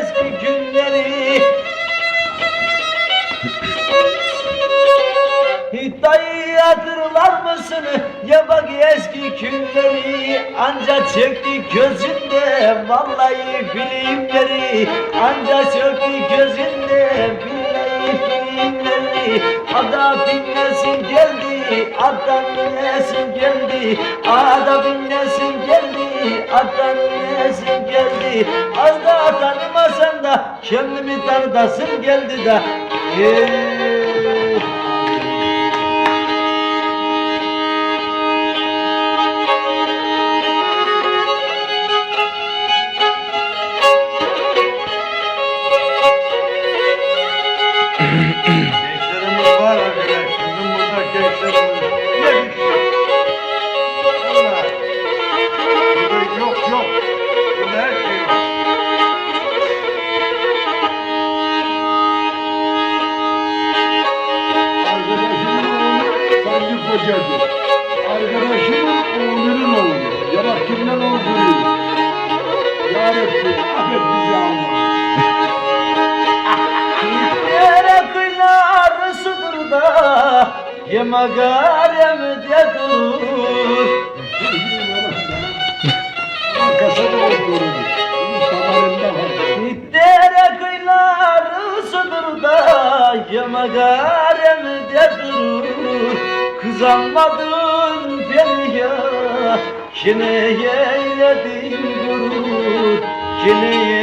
eski günleri. Dayı hatırlar mısın? Ya bak eski günleri. Anca çekti gözünde vallahi filmleri Anca çekti gözünde billahi filmleri Ada binlesin geldi adan binlesin geldi. Ada binlesin geldi adan binlesin geldi Az da tanımasan da kendimi tanıdasın geldi de. Eee da Yemagarem de dur. Dere kıynar sudur da Yemagarem de dur. Kız almadın beni ya Kine eyledin gurur. Kine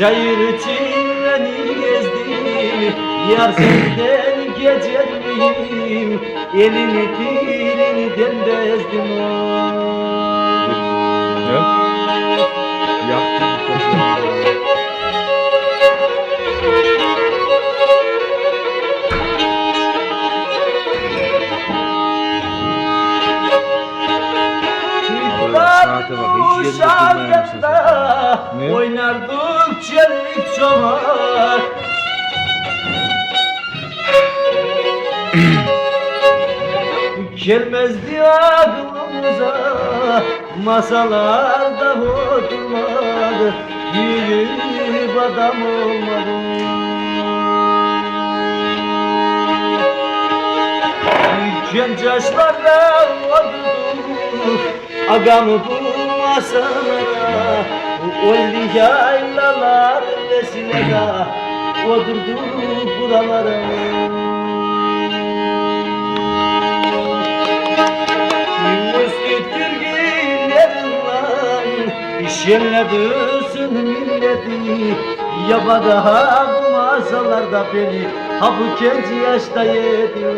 gezdim Çayır çivreni gezdim Yar senden geçer miyim Elini dilinden bezdim saate bak, hiç yerinde durmayan mısın sen? Ne? Çelik çomak Gelmezdi aklımıza Masalarda oturmadı Büyük adam olmadı. Genç yaşlarda oturduk Agamı bulmasana Oldu yaylalar vesilede Oturduk buralara Üstü Türkiye'lerinden Şenledisin milleti Yaba daha bu masalarda beni Ha bu genç yaşta yediyor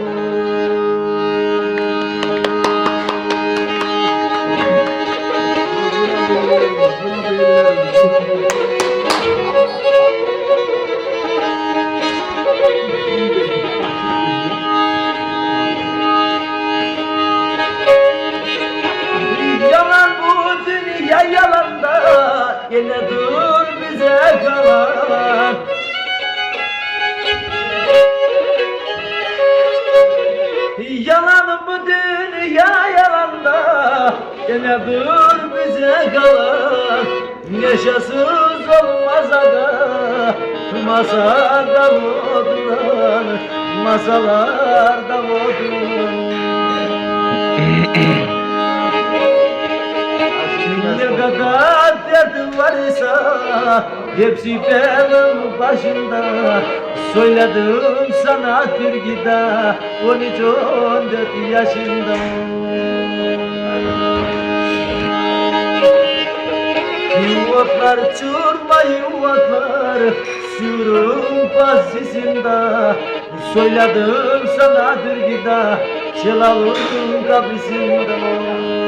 Yine dur bize kalan. Yalan bu dünya yalanda. Yine dur bize kalan. Neşesiz olmaz aga Masada oturan Masalarda Ne kadar derdim varsa Hepsi benim başımda. Söyledim sana Türkiye'de 13-14 yaşında. Yuvatlar çurma yuvatlar Sürüm pasisinde Söyledim sana Türkiye'de Çılalım kapısında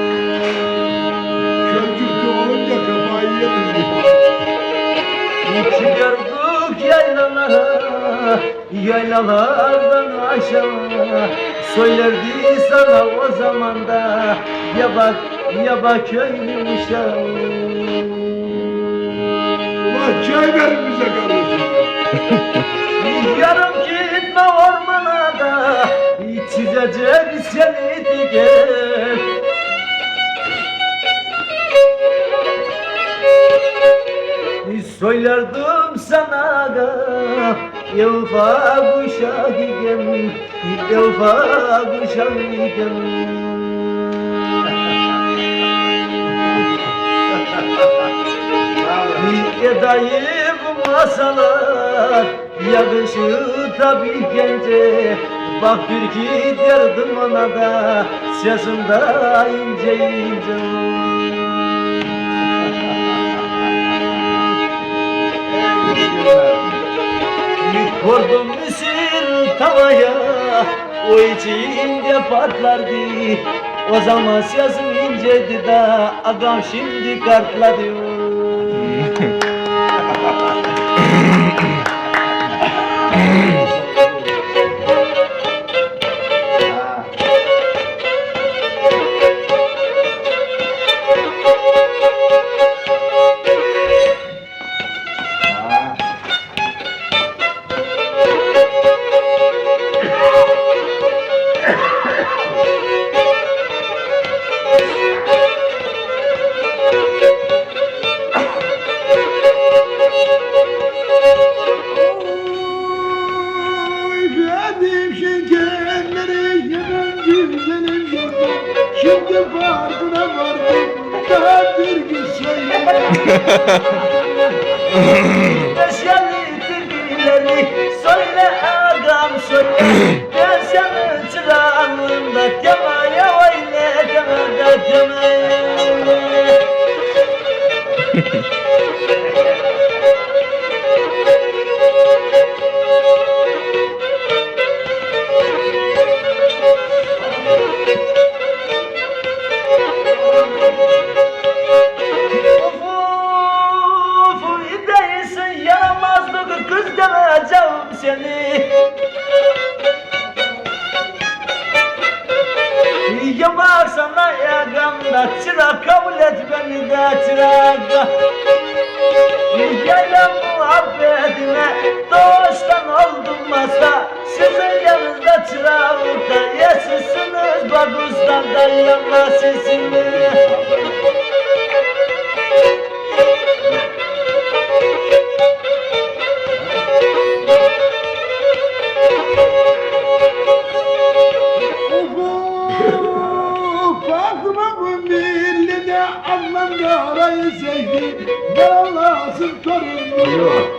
Çıkardık yaylalara Yaylalardan aşağı. Söylerdi sana o zaman da Ya bak ya bak köylü uşağı Ulan çay verin bize kardeşim. Yarım gitme ormana da Gececek seni diker Söylerdim sana da Yılfa kuşak iken Yılfa kuşak iken Edayı bu masalar Yakışır tabi gence. Bak Türkiye derdim ona da Sesinde ince ince Vurdum mısır tavaya O içinde patlardı. O zaman sesim inceydi da Adam şimdi kartladı Farkına vardım daha bir gün söyle Neşeli türküleri söyle ağam söyle. Ben senin çırağında kemaya öyle kemada kemaya Of Yagamda çırak kabul et beni de çırak. Yayla muhabbetine doğuştan oldum masa. Sizin yanınızda çırakta yesizsiniz Bagustan da yanma sesini Ufuk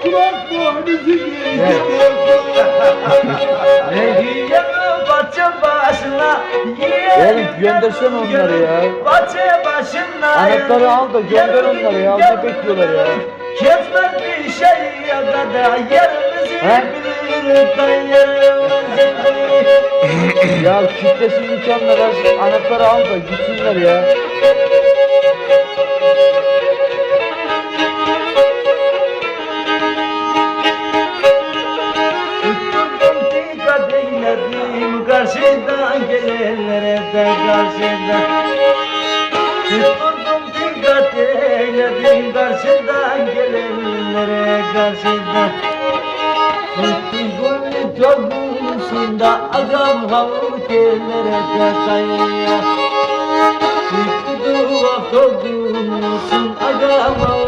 Kulak bahçe başına Oğlum göndersene onları ya. Anahtarı al da gönder onları ya. Ne bekliyorlar ya? Kesmez bir şey ya da yerimizi bilir da yerimizi Ya kitlesin versin. Anahtarı al da gitsinler ya. De karşıdan Tutturdum dikkat eyledim karşıdan gelenlere karşıdan Tuttum gönlü toplusunda adam havlu tellere de kayıyor Tuttu duvak toplusun adam havlu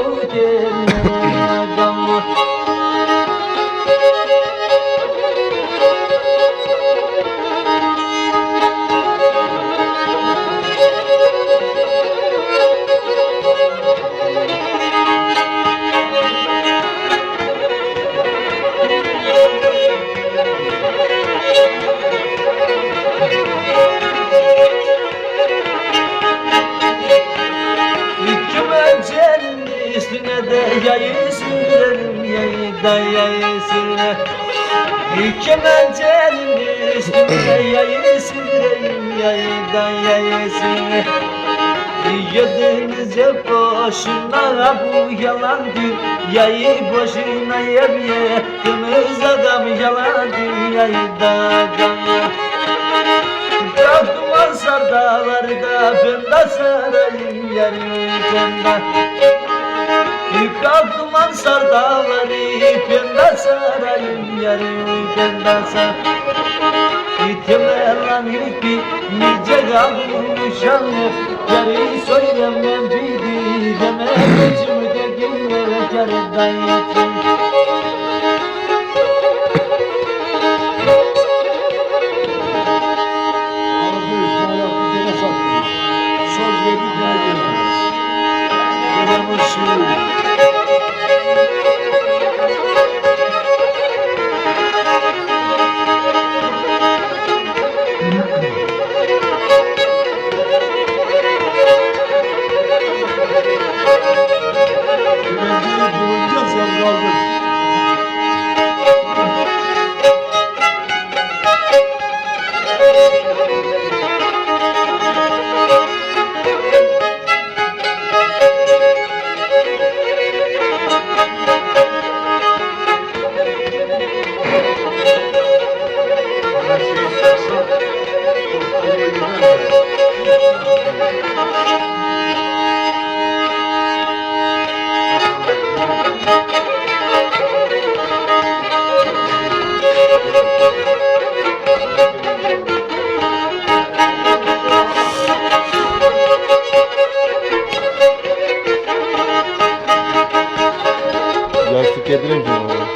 Kümencenin üstüne yayı süreyim yayı da yayı süre Yediniz hep boşuna bu yalandı Yayı boşuna yemeye Kımız adam yalandı yayı da adam Kalktım Ansar dağlarda ben de sarayım yerimden Kalktım Ansar dağları ben de sarayım yerimden Temelan ipi nice kalmışanlık Geri söylemem bidi deme Gözümü de gülle kerdan yetim Getireyim sana. baba.